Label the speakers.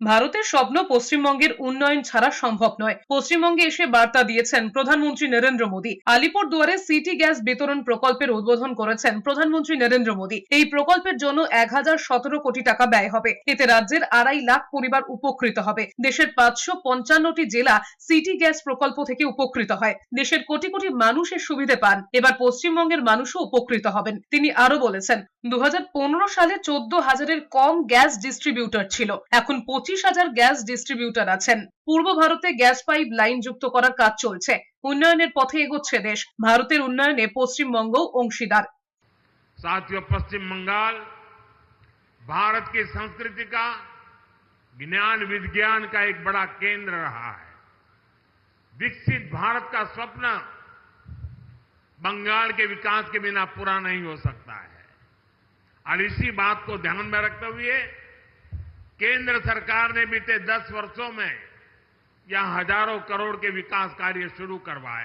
Speaker 1: ভারতের স্বপ্ন পশ্চিমবঙ্গের উন্নয়ন ছাড়া সম্ভব নয়। পশ্চিমবঙ্গে এসে বার্তা দিয়েছেন প্রধানমন্ত্রী নরেন্দ্র মোদী। আলিপুর দুয়ারে সিটি গ্যাস বিতরণ প্রকল্পের উদ্বোধন করেছেন প্রধানমন্ত্রী নরেন্দ্র মোদী। এই প্রকল্পের জন্য এক হাজার সতেরো কোটি টাকা ব্যয় হবে। এতে রাজ্যের আড়াই লাখ পরিবার উপকৃত হবে। দেশের পাঁচশো পঞ্চান্নটি জেলা সিটি গ্যাস প্রকল্প থেকে উপকৃত হয়। দেশের কোটি কোটি মানুষের সুবিধে পান। এবার পশ্চিমবঙ্গের মানুষও উপকৃত হবেন। তিনি আরও বলেছেন দু সালে চোদ্দ হাজারের কম গ্যাস ডিস্ট্রিবিউটর ছিল এখন পঁচিশ হাজার গ্যাস ডিস্ট্রিবিউটর আছেন পূর্ব ভারতে গ্যাস পাইপ লাইন যুক্ত করার কাজ চলছে উন্নয়নের পথে এগোচ্ছে দেশ ভারতের উন্নয়নে পশ্চিমবঙ্গ অংশীদার
Speaker 2: साथियों पश्चिम बंगाल भारत की संस्कृति का ज्ञान विज्ञान का एक बड़ा केंद्र रहा है विकसित भारत का स्वप्न बंगाल के विकास के बिना पूरा नहीं हो सकता है और इसी बात को ध्यान में रखते हुए केंद्र सरकार ने बीते 10 वर्षों में यहाँ हज़ारों करोड़ के विकास कार्य शुरू करवाए।